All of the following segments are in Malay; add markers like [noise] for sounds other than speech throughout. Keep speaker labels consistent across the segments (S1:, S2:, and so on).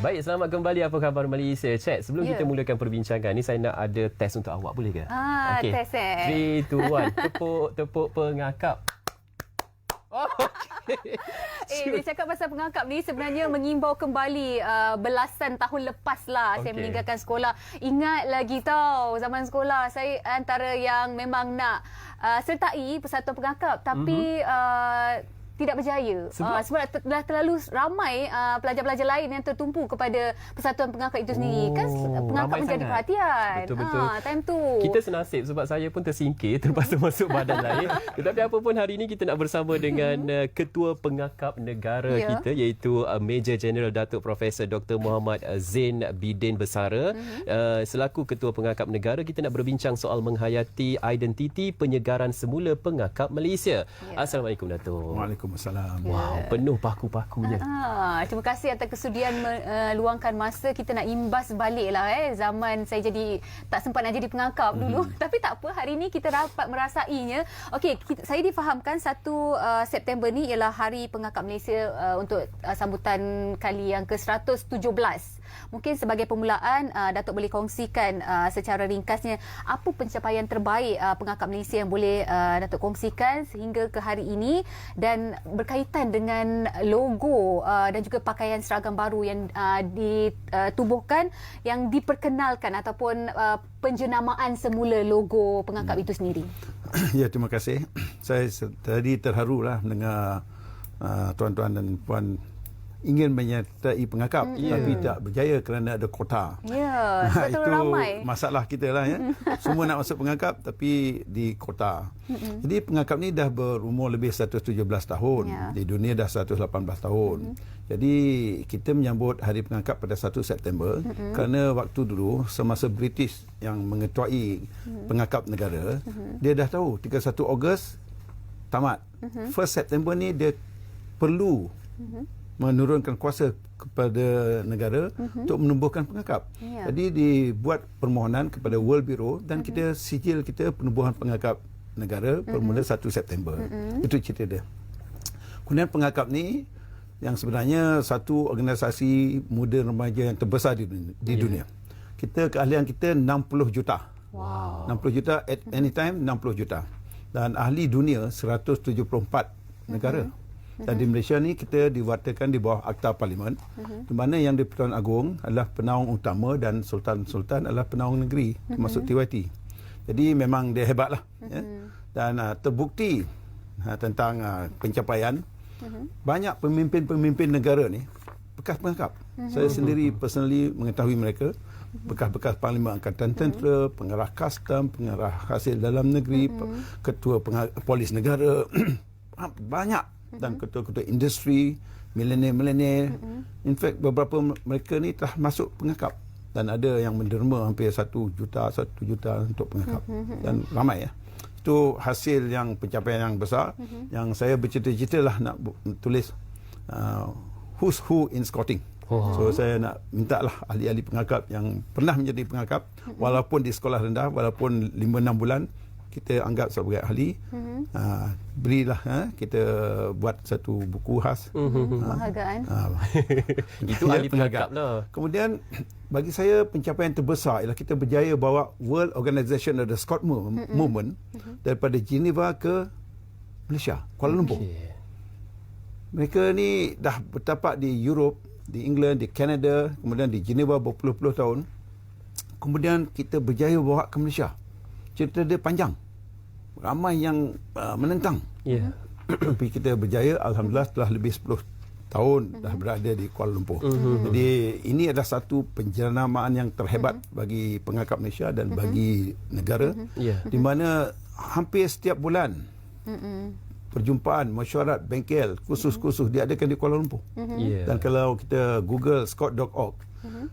S1: Baik, selamat kembali. Apa khabar Malaysia? Cek, sebelum
S2: Ya.
S1: kita mulakan perbincangan ni, saya nak ada test untuk awak. Boleh ke?
S2: Ah, test, eh.
S1: 3, 2, 1. Tepuk, tepuk pengakap. Oh, okay. [laughs]
S2: Eh, dia cakap pasal pengangkap ni sebenarnya mengimbau kembali uh, belasan tahun lepas lah okay. saya meninggalkan sekolah. Ingat lagi tau zaman sekolah saya antara yang memang nak uh, sertai persatuan pengangkap tapi mm-hmm. uh, tidak berjaya.
S1: Sebab?
S2: Uh, sebab ter- dah terlalu ramai uh, pelajar-pelajar lain yang tertumpu kepada persatuan pengangkap itu sendiri. kan
S1: Oh,
S2: pengangkap
S1: ramai
S2: menjadi
S1: sangat.
S2: perhatian.
S1: Betul-betul.
S2: Ah, time tu.
S1: Kita senasib sebab saya pun tersingkir [laughs] terpaksa masuk badan [laughs] lain. Tetapi apa pun hari ini kita nak bersama dengan uh, Ketua Pengakap Negara
S2: Ya.
S1: kita iaitu uh, Major General Datuk Profesor Dr. Muhammad uh, Zain Bidin Besara. Uh, selaku Ketua Pengakap Negara kita nak berbincang soal menghayati identiti penyegaran semula pengakap Malaysia.
S2: Ya.
S1: Assalamualaikum Datuk.
S3: Waalaikumsalam.
S1: Wow, penuh paku-pakunya.
S2: Ah, terima kasih atas kesudian meluangkan masa. Kita nak imbas balik lah eh. Zaman saya jadi tak sempat nak jadi pengangkap
S1: Mhm.
S2: dulu [laughs] tapi tak apa hari ni kita dapat merasainya. Okey saya difahamkan 1 uh, September ni ialah hari pengangkap Malaysia uh, untuk uh, sambutan kali yang ke-117 mungkin sebagai permulaan uh, Datuk boleh kongsikan uh, secara ringkasnya apa pencapaian terbaik uh, pengangkap Malaysia yang boleh uh, Datuk kongsikan sehingga ke hari ini dan berkaitan dengan logo uh, dan juga pakaian seragam baru yang uh, ditubuhkan yang diperkenalkan ataupun uh, penjenamaan semula logo pengangkap itu sendiri. [clears throat]
S3: ya, terima kasih. Saya tadi terharu lah mendengar uh, tuan-tuan dan puan ingin menyertai pengakap mm tapi tak berjaya kerana ada kota.
S2: Ya, [laughs] sebab
S3: itu
S2: ramai.
S3: masalah kita lah ya. [laughs] Semua nak masuk pengakap tapi di kota. Jadi pengakap ni dah berumur lebih 117 tahun.
S2: Ya.
S3: Di dunia dah 118 tahun. Jadi kita menyambut hari pengangkap pada 1 September kerana waktu dulu semasa British yang mengetuai pengakap negara, dia dah tahu 31 Ogos tamat. 1 September ni dia perlu menurunkan kuasa kepada negara uh-huh. untuk menumbuhkan pengakap.
S2: Ya.
S3: Jadi dibuat permohonan kepada World Bureau dan uh-huh. kita sijil kita penubuhan pengakap negara uh-huh. bermula 1 September. Uh-huh. Itu cerita dia. Kemudian pengakap ni yang sebenarnya satu organisasi muda remaja yang terbesar di dunia. Di
S1: Ya.
S3: dunia. Kita keahlian kita 60 juta.
S2: Wow.
S3: 60 juta at any time 60 juta. Dan ahli dunia 174 negara. Dan di Malaysia ni kita diwartakan di bawah Akta Parlimen. Di mana yang di-Pertuan Agong adalah penaung utama dan sultan-sultan adalah penaung negeri termasuk TYT. Jadi memang dia hebatlah ya. Dan uh, terbukti uh, tentang uh, pencapaian. Banyak pemimpin-pemimpin negara ni bekas pengangkap. Saya sendiri personally mengetahui mereka. Bekas-bekas Parlimen Angkatan Tentera, pengarah custom, pengarah hasil dalam negeri, pe- ketua polis negara, [clears throat] banyak dan ketua-ketua industri, milenial-milenial. In fact beberapa mereka ni telah masuk pengangkap dan ada yang menderma hampir satu juta, satu juta untuk pengangkap dan ramai ya. Itu hasil yang pencapaian yang besar yang saya bercita-cita lah nak bu- tulis uh, who's who in scouting.
S1: Wah.
S3: So saya nak minta lah ahli-ahli pengangkap yang pernah menjadi pengangkap walaupun di sekolah rendah walaupun 5-6 bulan kita anggap sebagai ahli uh, berilah uh, kita buat satu buku khas
S2: Penghargaan.
S3: uh, [laughs]
S1: Itu ahli pengakap lah.
S3: Kemudian bagi saya pencapaian terbesar ialah kita berjaya bawa World Organization of the Scout Mo- Movement daripada Geneva ke Malaysia, Kuala Lumpur.
S1: Okay.
S3: Mereka ni dah bertapak di Europe, di England, di Canada, kemudian di Geneva berpuluh-puluh tahun. Kemudian kita berjaya bawa ke Malaysia. Cerita dia panjang. Ramai yang uh, menentang.
S1: Ya. [coughs]
S3: Tapi kita berjaya Alhamdulillah telah lebih 10 tahun dah berada di Kuala Lumpur. Jadi ini adalah satu penjenamaan yang terhebat bagi pengangkap Malaysia dan bagi negara
S1: Ya.
S3: di mana hampir setiap bulan perjumpaan mesyuarat bengkel khusus-khusus diadakan di Kuala Lumpur.
S1: Ya.
S3: Dan kalau kita Google scott.org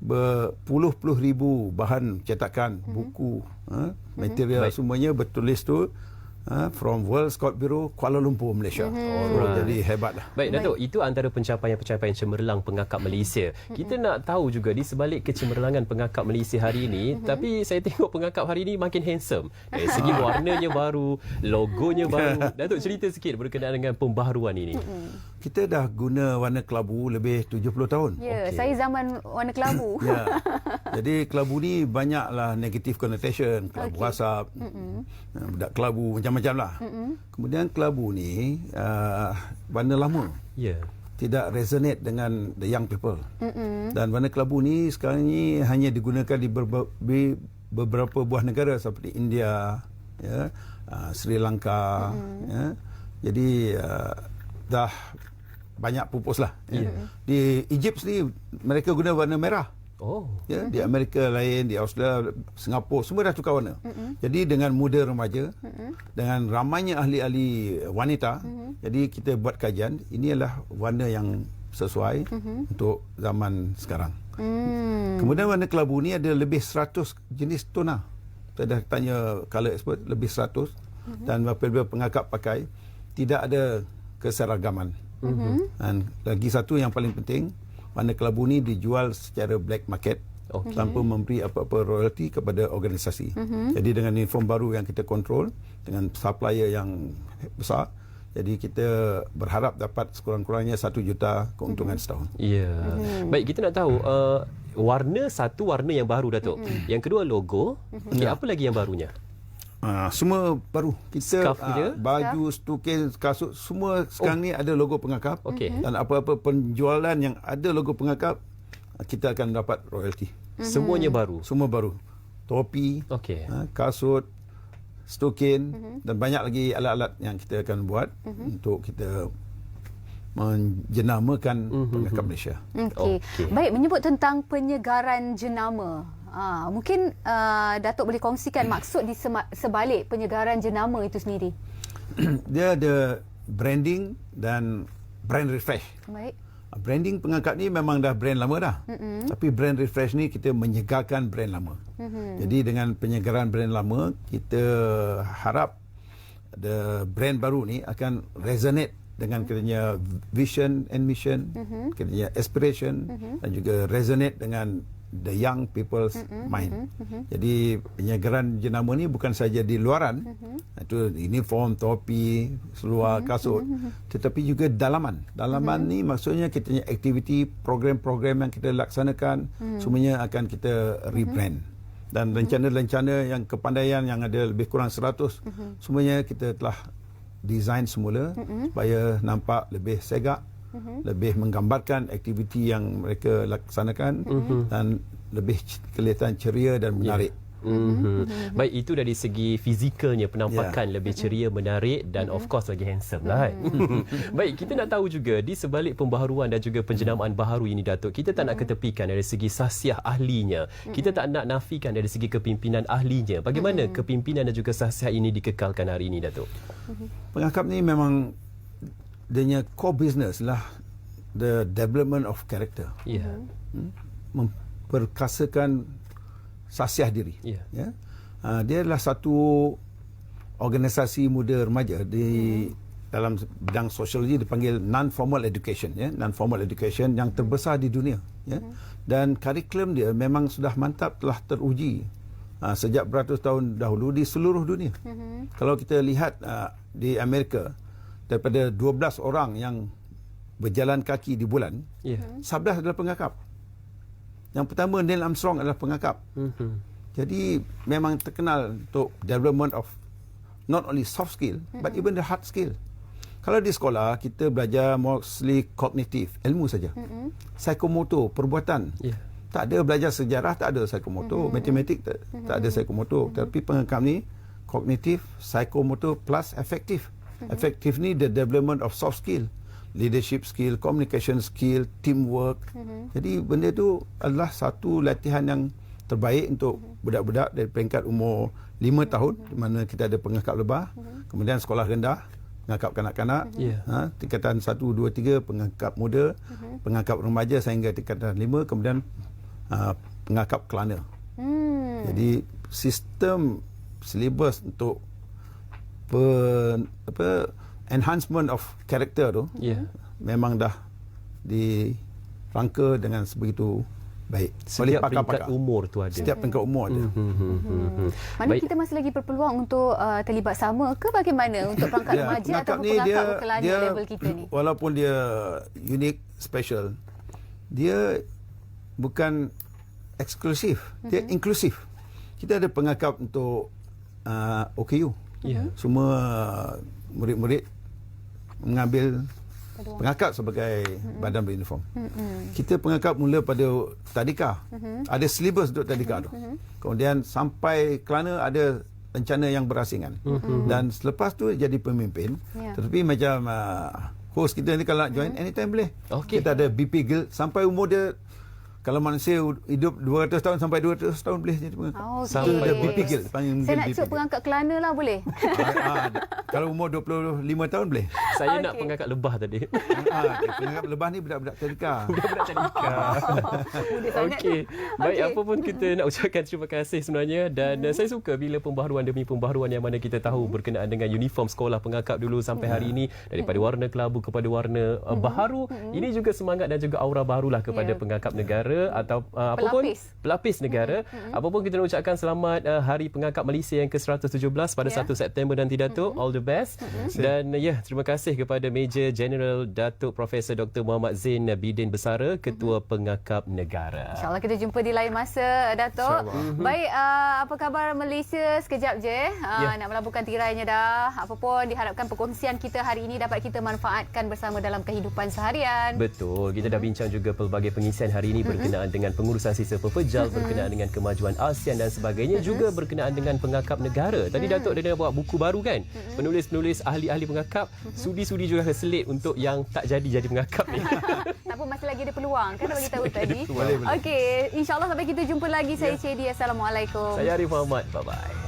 S3: berpuluh-puluh ribu bahan cetakan, buku, ha, material
S1: Baik.
S3: semuanya bertulis tu uh, from World Scout Bureau Kuala Lumpur Malaysia. Mm-hmm. So, jadi hebat lah.
S1: Baik Datuk, itu antara pencapaian-pencapaian cemerlang pengakap Malaysia. Kita nak tahu juga di sebalik kecemerlangan pengakap Malaysia hari ini, tapi saya tengok pengakap hari ini makin handsome. Dari segi warnanya baru, logonya baru. [laughs] Datuk cerita sikit berkenaan dengan pembaharuan ini.
S3: Kita dah guna warna kelabu lebih 70 tahun.
S2: Ya,
S1: Okey.
S2: saya zaman warna kelabu. [laughs]
S3: Ya. Jadi kelabu ni banyaklah negative connotation, kelabu okay. asap, mm-hmm. budak kelabu macam-macam lah. Mm-hmm. Kemudian kelabu ni uh, warna lama.
S1: Ya.
S3: Tidak resonate dengan the young people. Mm-hmm. Dan warna kelabu ni sekarang ni hanya digunakan di, di beberapa buah negara seperti India, ya, uh, Sri Lanka, mm-hmm. ya. Jadi uh, dah banyak pupus lah. Ya. Di Egypt ni mereka guna warna merah.
S1: Oh.
S3: Ya, di Amerika lain, di Australia, Singapura, semua dah tukar warna. Mm-hmm. Jadi dengan muda remaja, mm-hmm. dengan ramainya ahli-ahli wanita, mm-hmm. jadi kita buat kajian, ini adalah warna yang sesuai mm-hmm. untuk zaman sekarang.
S2: Hmm.
S3: Kemudian warna kelabu ni ada lebih 100 jenis tona. Saya dah tanya color expert lebih 100 mm-hmm. dan apabila pengakap pakai tidak ada keseragaman. Mm-hmm. Dan lagi satu yang paling penting, warna kelabu ni dijual secara black market
S1: Okey.
S3: tanpa memberi apa-apa royalty kepada organisasi. Mm-hmm. Jadi dengan uniform baru yang kita kontrol dengan supplier yang besar, jadi kita berharap dapat sekurang-kurangnya 1 juta keuntungan mm-hmm. setahun.
S1: Ya. Hmm. Baik, kita nak tahu uh, warna satu warna yang baru Datuk. Hmm. Yang kedua logo. Okey, apa lagi yang barunya?
S3: Uh, semua baru. Kita
S1: Scarf
S3: ah,
S1: dia?
S3: baju, stukin, kasut semua sekarang oh. ni ada logo pengakap.
S1: Okey.
S3: Dan apa-apa penjualan yang ada logo pengakap ah, kita akan dapat royalty.
S1: Semuanya baru.
S3: Semua baru. Topi,
S1: Okey.
S3: ah, kasut, stukin dan banyak lagi alat-alat yang kita akan buat untuk kita menjenamakan pengakap Malaysia.
S2: Okey.
S1: Okey.
S2: Baik, menyebut tentang penyegaran jenama. Ha, mungkin uh, Datuk boleh kongsikan maksud di sebalik penyegaran jenama itu sendiri. [clears throat]
S3: Dia ada branding dan brand refresh.
S2: Baik.
S3: Ah, Branding pengangkat ni memang dah brand lama dah. Mm-hmm. Tapi brand refresh ni kita menyegarkan brand lama. Mm-hmm. Jadi dengan penyegaran brand lama, kita harap the brand baru ni akan resonate dengan katanya vision and mission, mm-hmm. katanya aspiration mm-hmm. dan juga resonate dengan the young people's mm-hmm. mind. Mm-hmm. Jadi penyegaran jenama ni bukan saja di luaran, mm-hmm. itu uniform, topi, seluar, mm-hmm. kasut, mm-hmm. tetapi juga dalaman. Dalaman mm-hmm. ni maksudnya kita punya aktiviti, program-program yang kita laksanakan, mm-hmm. semuanya akan kita rebrand. Mm-hmm. Dan rencana-rencana yang kepandaian yang ada lebih kurang 100, mm-hmm. semuanya kita telah design semula mm-hmm. supaya nampak lebih segak, mm-hmm. lebih menggambarkan aktiviti yang mereka laksanakan mm-hmm. dan lebih kelihatan ceria dan menarik. Yeah.
S1: Mm-hmm. Baik, itu dari segi fizikalnya penampakan yeah. lebih ceria, menarik dan of course lagi handsome lah. Mm-hmm. [laughs] Baik, kita nak tahu juga di sebalik pembaharuan dan juga penjenamaan baharu ini Datuk, kita tak nak ketepikan dari segi sasiah ahlinya. Kita tak nak nafikan dari segi kepimpinan ahlinya. Bagaimana kepimpinan dan juga sasiah ini dikekalkan hari ini Datuk?
S3: Pengakap ni memang dia core business lah the development of character.
S1: Ya. Yeah.
S3: Hmm? Memperkasakan sasiah diri.
S1: Ya.
S3: Ya. Uh, dia adalah satu organisasi muda remaja di dalam bidang sosiologi dipanggil non formal education ya non formal education yang terbesar di dunia ya dan kurikulum dia memang sudah mantap telah teruji uh, sejak beratus tahun dahulu di seluruh dunia kalau kita lihat uh, di Amerika daripada 12 orang yang berjalan kaki di bulan
S1: Ya.
S3: 11 adalah pengakap yang pertama Neil Armstrong adalah pengakap
S1: Mhm.
S3: jadi memang terkenal untuk development of not only soft skill mm-hmm. but even the hard skill. Kalau di sekolah kita belajar mostly kognitif, ilmu saja. Mm-hmm. Psikomotor, perbuatan.
S1: Ya.
S3: Tak ada belajar sejarah, tak ada psikomotor, mm-hmm. matematik tak, mm-hmm. tak ada psikomotor. Mm-hmm. Tapi pengangkap ni kognitif, psikomotor plus efektif. Mm-hmm. Efektif ni the development of soft skill. Leadership skill, communication skill, teamwork. Mm-hmm. Jadi benda tu adalah satu latihan yang terbaik untuk budak-budak dari peringkat umur 5 tahun di mana kita ada pengangkap lebah, kemudian sekolah rendah, pengangkap kanak-kanak,
S1: Ya.
S3: ha, tingkatan 1 2 3 pengangkap muda, pengangkap remaja sehingga tingkatan 5 kemudian uh, pengangkap kelana.
S2: Hmm.
S3: Jadi sistem silibus untuk per, apa enhancement of character tu
S1: Ya.
S3: memang dah dirangka dengan sebegitu baik
S1: Setiap peringkat umur tu ada.
S3: Setiap peringkat umur ada.
S1: Hmm, hmm, hmm, hmm, hmm.
S2: Mana
S1: Baik.
S2: kita masih lagi berpeluang untuk uh, terlibat sama ke bagaimana untuk perangkat [laughs]
S3: Ya,
S2: remaja
S3: ni
S2: pengangkat
S3: dia
S2: berkelana
S3: dia
S2: level kita ni? [clears throat]
S3: walaupun dia unik special dia bukan eksklusif dia
S2: Mhm.
S3: inklusif kita ada pengangkap untuk uh, OKU
S1: Ya.
S3: semua murid-murid mengambil pengangkap sebagai
S2: Mhm.
S3: badan beruniform. Kita pengangkap mula pada tadika.
S2: Mhm.
S3: ada silibus untuk tadika tu. Kemudian sampai kelana ada rencana yang berasingan. Dan selepas tu jadi pemimpin.
S2: Ya.
S3: tetapi macam uh, host kita ni kalau nak join anytime boleh.
S1: Okey.
S3: kita ada BP Guild. Sampai umur dia kalau manusia hidup 200 tahun sampai 200 tahun boleh jadi pengangkap
S2: Ah, okey.
S1: Sampai
S3: Guild panggil
S2: Saya nak
S3: Guild.
S2: pengangkat kelana lah boleh? [laughs]
S3: Ah, ah, kalau umur 25 tahun boleh
S1: Saya nak
S2: Okey.
S1: pengangkat lebah tadi.
S3: okay. pengangkap lebah ni budak-budak tadika [laughs]
S1: Budak-budak tadika. [laughs] Okey. Baik
S2: Okey.
S1: apa pun kita nak ucapkan terima kasih sebenarnya dan uh, saya suka bila pembaharuan demi pembaharuan yang mana kita tahu berkenaan dengan uniform sekolah pengangkap dulu sampai hari ini daripada warna kelabu kepada warna uh, baharu. Ini juga semangat dan juga aura barulah kepada
S2: Ya.
S1: pengangkap negara atau uh, apa pun
S2: Pelapis.
S1: pelapis negara. Apa pun kita nak ucapkan selamat uh, Hari Pengangkap Malaysia yang ke-117 pada
S2: Ya.
S1: 1 September nanti Datuk. All the best. Dan uh, ya, terima kasih kepada Major General Datuk Profesor Dr. Muhammad Zain Bidin Besara, Ketua Pengangkap Negara.
S2: InsyaAllah kita jumpa di lain masa, Datuk. Baik, uh, apa khabar Malaysia? Sekejap je. Uh,
S1: Ya.
S2: Nak melabuhkan tirainya dah. Apa pun diharapkan perkongsian kita hari ini dapat kita manfaatkan bersama dalam kehidupan seharian.
S1: Betul. Kita dah bincang juga pelbagai pengisian hari ini berkenaan dengan pengurusan sisa pepejal, berkenaan dengan kemajuan ASEAN dan sebagainya, juga berkenaan dengan pengangkap negara. Tadi Datuk dia dah buat buku baru kan? Penulis-penulis ahli-ahli pengangkap, sudi-sudi juga keselit untuk yang tak jadi jadi pengangkap ni. [laughs]
S2: Tak apa, masih lagi ada peluang. Kan bagi tahu tadi. Okey, insyaAllah sampai kita jumpa lagi. Saya Cedi. Assalamualaikum.
S1: Saya Arif Muhammad. Bye-bye.